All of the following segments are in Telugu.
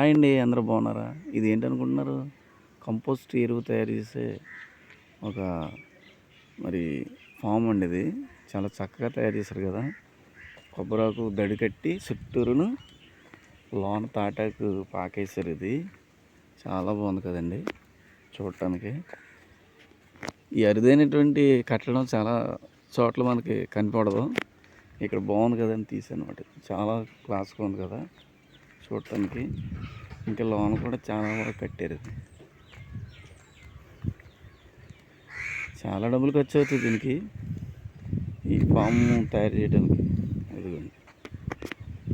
హాయ్ అండి అందరూ బాగున్నారా? ఇది ఏంటనుకుంటున్నారు? కంపోస్ట్ ఎరువు తయారు చేసే ఒక మరి ఫామ్ అండి ఇది. చాలా చక్కగా తయారు చేశారు కదా. కొబ్బరాకు దడి కట్టి చుట్టూరును లోన తాటాకు పాకేశారు ఇది. చాలా బాగుంది కదండి చూడటానికి. ఈ అరుదైనటువంటి కట్టడం చాలా చోట్ల మనకి కనపడదు. ఇక్కడ బాగుంది కదని తీసాను అనమాట చాలా క్లాస్గా ఉంది కదా. చూడటానికి. ఇంకా లోన కూడా చాలా వరకు కట్టారు. చాలా డబ్బులు ఖర్చు అవుతుంది దీనికి. ఈ ఫామ్ తయారు చేయడానికి. ఇదిగోండి.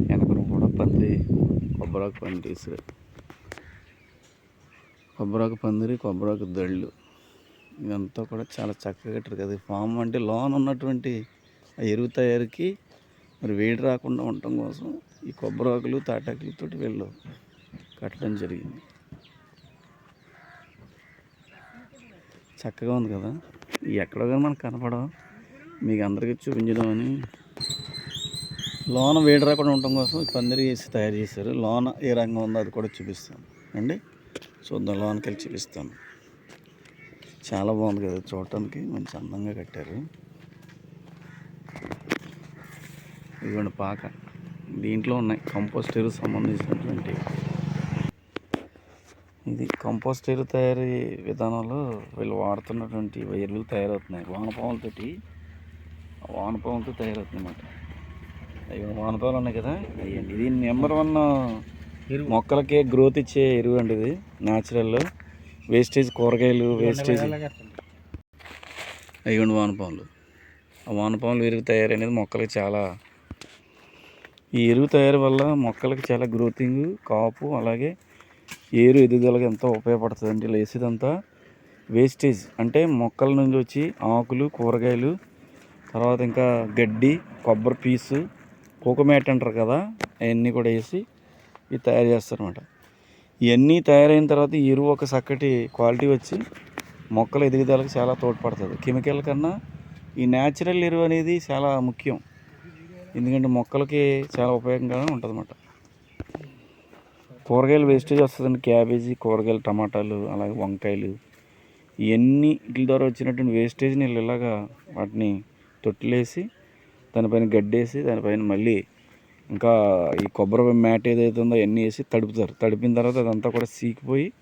వెనకను కూడా పందిరి కొబ్బరాకు పందిరి కొబ్బరాకు పందిరి కొబ్బరాకు దళ్ళు. ఇదంతా కూడా చాలా చక్కగా కట్టారు కదా. ఫామ్ అంటే లోన్ ఉన్నటువంటి ఆ ఎరువు తయారీకి మరి వేడి రాకుండా ఉండటం కోసం ఈ కొబ్బరి ఆకులు తాటాకులతో వీళ్ళు కట్టడం జరిగింది. చక్కగా ఉంది కదా? ఎక్కడో కానీ మనకు కనపడవు. మీకు అందరికీ చూపించదామని లోన వేడి రాకుండా ఉండటం కోసం పందిరి వేసి తయారు చేశారు. లోన ఏ రంగం ఉందో అది కూడా చూపిస్తాను. అండి చూద్దాం లోనకి వెళ్ళి చూపిస్తాను. చాలా బాగుంది కదా చూడటానికి మంచి అందంగా కట్టారు. ఇదిగోండి పాక. దీంట్లో ఉన్నాయి కంపోస్ట్ ఎరువు సంబంధించినటువంటి. ఇది కంపోస్ట్ ఎరువు తయారీ విధానంలో వీళ్ళు వాడుతున్నటువంటి ఎరువులు తయారవుతున్నాయి. వానపాములతోటి వానపాములతో తయారవుతుంది అన్నమాట అవి వానపాములు ఉన్నాయి కదా. అయ్యండి ఇది నెంబర్ వన్ మొక్కలకే గ్రోత్ ఇచ్చే ఎరువు అండి ఇది న్యాచురల్ వేస్టేజ్ కూరగాయలు వేస్టేజ్. అయ్యండి వానపాములు. ఆ వానపాములు ఎరువు తయారనేది మొక్కలకి చాలా ఈ ఎరువు తయారు వల్ల మొక్కలకి చాలా గ్రోతింగ్ కాపు అలాగే ఏరు ఎదుగుదలకి ఎంతో ఉపయోగపడుతుంది అండి వేసేదంతా. వేస్టేజ్ అంటే మొక్కల నుంచి వచ్చి ఆకులు కూరగాయలు తర్వాత ఇంకా గడ్డి కొబ్బరి పీసు కోకోమేట్ అంటారు కదా అవన్నీ కూడా వేసి ఇవి తయారు చేస్తారన్నమాట. ఇవన్నీ తయారైన తర్వాత ఎరువు ఒక చక్కటి క్వాలిటీ వచ్చి మొక్కల ఎదుగుదలకు చాలా తోడ్పడుతుంది. కెమికల్ కన్నా ఈ న్యాచురల్ ఎరువు అనేది చాలా ముఖ్యం. ఎందుకంటే మొక్కలకి చాలా ఉపయోగంగా ఉంటుంది అన్నమాట కూరగాయలు వేస్టేజ్ వస్తుందండి. క్యాబేజీ కూరగాయలు టమాటాలు అలాగే వంకాయలు. ఇవన్నీ వీటి ద్వారా వచ్చినటువంటి వేస్టేజ్ని వీళ్ళు ఇలాగా వాటిని తొట్టిలేసి దానిపైన గడ్డేసి దానిపైన మళ్ళీ ఇంకా ఈ కొబ్బరి మ్యాట్ ఏదైతే ఉందో అవన్నీ వేసి తడుపుతారు. తడిపిన తర్వాత అదంతా కూడా సీకిపోయి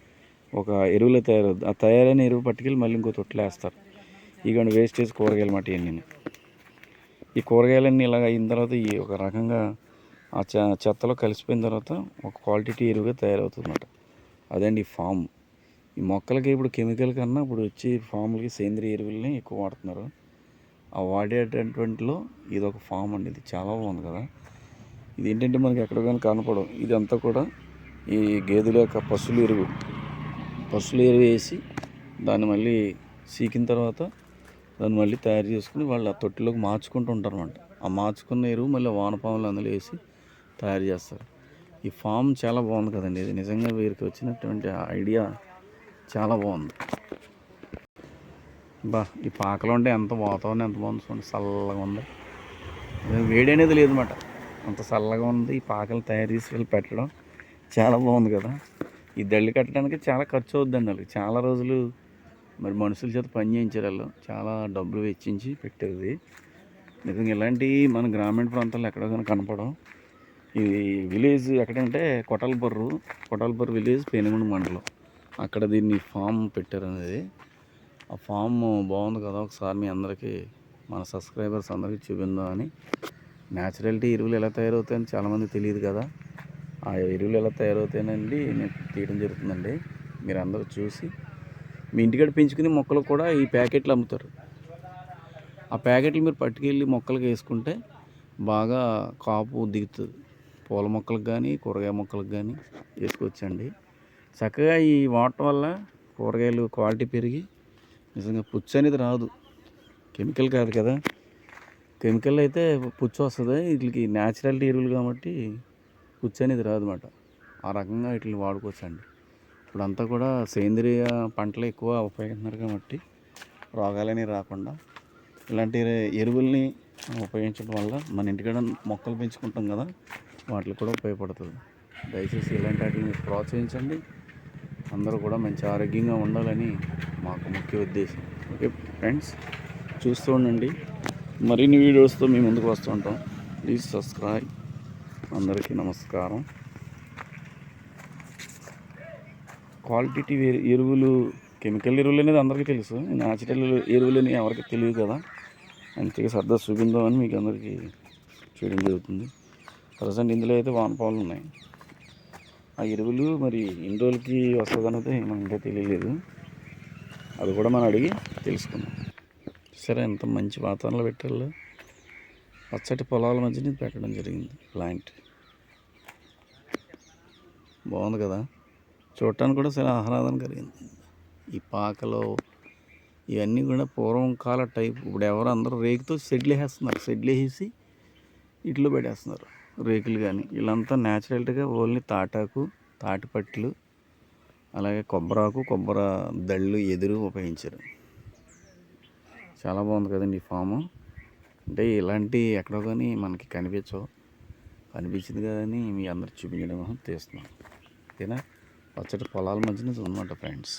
ఒక ఎరువులో తయారవుతుంది ఆ తయారైన ఎరువు పట్టుకెళ్ళి మళ్ళీ ఇంకో తొట్టిలేస్తారు. ఇక వేస్టేజ్ కూరగాయలు మాట ఇవన్నీ ఈ కూరగాయలన్నీ ఇలాగ అయిన తర్వాత ఈ ఒక రకంగా ఆ చె చెత్తలో కలిసిపోయిన తర్వాత ఒక క్వాలిటీ ఎరువుగా తయారవుతుందన్నమాట. అదండి ఈ ఫామ్. ఈ మొక్కలకి ఇప్పుడు కెమికల్ కన్నా ఇప్పుడు వచ్చి ఫామ్లకి సేంద్రియ ఎరువులని ఎక్కువ వాడుతున్నారు. ఆ వాడేటటువంటిలో ఇది ఒక ఫామ్ అండి. ఇది చాలా బాగుంది కదా. ఇది ఏంటంటే మనకి ఎక్కడ కానీ కనపడవు. ఇదంతా కూడా ఈ గేదెల యొక్క పశువుల ఎరువు. పశువుల ఎరువు వేసి దాన్ని మళ్ళీ సీకిన తర్వాత దాన్ని మళ్ళీ తయారు చేసుకుని వాళ్ళు ఆ తొట్టిలోకి మార్చుకుంటూ ఉంటారు అనమాట ఆ మార్చుకున్న ఎరువు మళ్ళీ వానపాములు అందులో వేసి తయారు చేస్తారు. ఈ ఫామ్ చాలా బాగుంది కదండి. ఇది నిజంగా వీరికి వచ్చినటువంటి ఐడియా చాలా బాగుంది. బా ఈ పాకలో ఉంటే ఎంత వాతావరణం ఎంత బాగుంది చూడండి. చల్లగా ఉంది. వేడి అనేది లేదన్నమాట. అంత చల్లగా ఉంది. ఈ పాకలు తయారు చేసి వెళ్ళి పెట్టడం చాలా బాగుంది కదా. ఈ దళ్ళు కట్టడానికి చాలా ఖర్చు అవుద్దండి వాళ్ళకి. చాలా రోజులు మరి మనుషుల చేత పని చేయించారు వాళ్ళు. చాలా డబ్బులు వెచ్చించి పెట్టారు. ఇది నిజంగా ఇలాంటివి మన గ్రామీణ ప్రాంతాల్లో ఎక్కడో కానీ కనపడం ఇది విలేజ్ ఎక్కడంటే కొటల్బర్రు కొటల్బర్రు విలేజ్ పేనుగుండ మండలం. అక్కడ దీన్ని ఫామ్ పెట్టారు అనేది. ఆ ఫామ్ బాగుంది కదా. ఒకసారి మీ అందరికీ మన సబ్స్క్రైబర్స్ అందరికీ చూపిందా అని. న్యాచురాలిటీ ఎరువులు ఎలా తయారవుతాయని చాలామంది తెలియదు కదా. ఆ ఎరువులు ఎలా తయారవుతాయనండి నేను తీయడం జరుగుతుందండి. మీరు అందరూ చూసి మీ ఇంటికాడ పెంచుకునే మొక్కలు కూడా ఈ ప్యాకెట్లు అమ్ముతారు. ఆ ప్యాకెట్లు మీరు పట్టుకెళ్ళి మొక్కలకు వేసుకుంటే బాగా కాపు దిగుతుంది. పూల మొక్కలకు కానీ కూరగాయ మొక్కలకు కానీ వేసుకోవచ్చండి చక్కగా ఈ వాడటం వల్ల కూరగాయలు క్వాలిటీ పెరిగి నిజంగా పుచ్చు అనేది రాదు. కెమికల్ కాదు కదా. కెమికల్ అయితే పుచ్చు వస్తుంది. వీటికి న్యాచురాలిటీ ఎరువులు కాబట్టి పుచ్చు అనేది రాదు ఆ రకంగా వీటిని వాడుకోవచ్చండి. ఇప్పుడంతా కూడా సేంద్రియ పంటలు ఎక్కువ ఉపయోగిస్తున్నారు కాబట్టి రోగాలని రాకుండా ఇలాంటి ఎరువుల్ని ఉపయోగించడం వల్ల మన ఇంటికాడ మొక్కలు పెంచుకుంటాం కదా వాటికి కూడా ఉపయోగపడుతుంది. దయచేసి ఇలాంటి వాటిని ప్రోత్సహించండి. అందరూ కూడా మంచి ఆరోగ్యంగా ఉండాలని మాకు ముఖ్య ఉద్దేశం. ఓకే ఫ్రెండ్స్ చూస్తూ ఉండండి. మరిన్ని వీడియోస్తో మీ ముందుకు వస్తూ ఉంటాం. Please subscribe. అందరికీ నమస్కారం. క్వాలిటీ ఎరువులు కెమికల్ ఎరువులు అనేది అందరికీ తెలుసు. న్యాచురల్ ఎరువులు అని ఎవరికి తెలియదు కదా. అందుకే సరదా చూపిందామని మీకు అందరికీ చేయడం జరుగుతుంది. ప్రజెంట్ ఇందులో అయితే వానపాలు ఉన్నాయి. ఆ ఎరువులు మరి ఎన్ని రోజులకి వస్తుంది అనేది మనకి తెలియలేదు. అది కూడా మనం అడిగి తెలుసుకుందాం. సరే ఎంత మంచి వాతావరణంలో పెట్టాలో. పచ్చటి పొలాల మధ్యన పెట్టడం జరిగింది ప్లాంట్. బాగుంది కదా? చూడటానికి కూడా చాలా ఆహ్లాదం కలిగింది. ఈ పాకలో ఇవన్నీ కూడా పూర్వం కాల టైప్. ఇప్పుడు ఎవరు అందరూ రేకుతో షెడ్లు వేస్తున్నారు. షెడ్లు వేసి ఇట్లు పెట్టేస్తున్నారు రేకులు కానీ వీళ్ళంతా న్యాచురల్గా ఓన్లీ తాటాకు తాటిపట్లు అలాగే కొబ్బరాకు కొబ్బరి దళ్ళు ఎదురు ఉపయోగించారు. చాలా బాగుంది కదండి ఈ ఫాము. అంటే ఇలాంటి ఎక్కడో కానీ మనకి కనిపించవు. కనిపించింది కదని మీ అందరికి చూపించడం కోసం తీస్తున్నాం ఓకేనా పచ్చటి పొలాల మధ్యన ఉందన్నమాట ఫ్రెండ్స్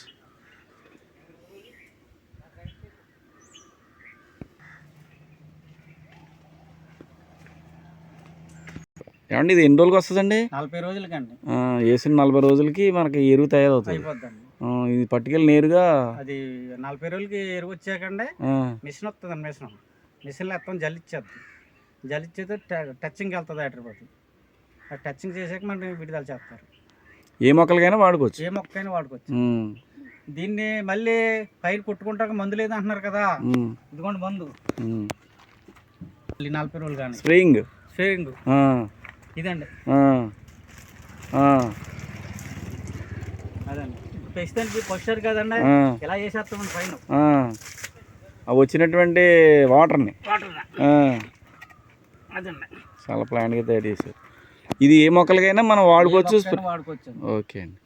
ఏమండి ఇది ఎన్ని రోజులకి వస్తుందండి? నలభై రోజులకండి. ఆ, వేసిన నలభై రోజులకి మనకి ఎరువు తయారవుతుంది. ఇది పట్టుకెళ్ళి నేరుగా అది నలభై రోజులకి ఎరువు వచ్చాకండి మిషన్ వస్తుందండి మిషన్. మిషన్లో ఎత్తాం జల్లిచ్చేద్ది. జల్లిచ్చేది టచ్చింగ్కి వెళ్తుంది ఆ టచ్చింగ్ చేసాక మనం విడుదల చేస్తారు. ఏ మొక్కలకైనా వాడుకోవచ్చు. ఏ మొక్కైనా వాడుకోవచ్చు. దీన్ని మళ్ళీ పైరు కొట్టుకుంటాక మందు లేదు అంటున్నారు కదా. ఇదిగోండి మందు. నలభై రోజులు కానీ. స్ప్రేయింగ్ షేరింగ్ ఆ, ఇదండి. అదండి. ప్రస్తుతానికి పొచ్చారు కదండి. ఇలా చేసేస్తామండి పైన. ఆ. వచ్చినటువంటి వాటర్ని. వాటర్ అదండి. చాలా ప్లాన్గా తయారు చేశారు. ఇది ఏ మొక్కలకైనా మనం వాడుకోవచ్చు. ఓకే అండి.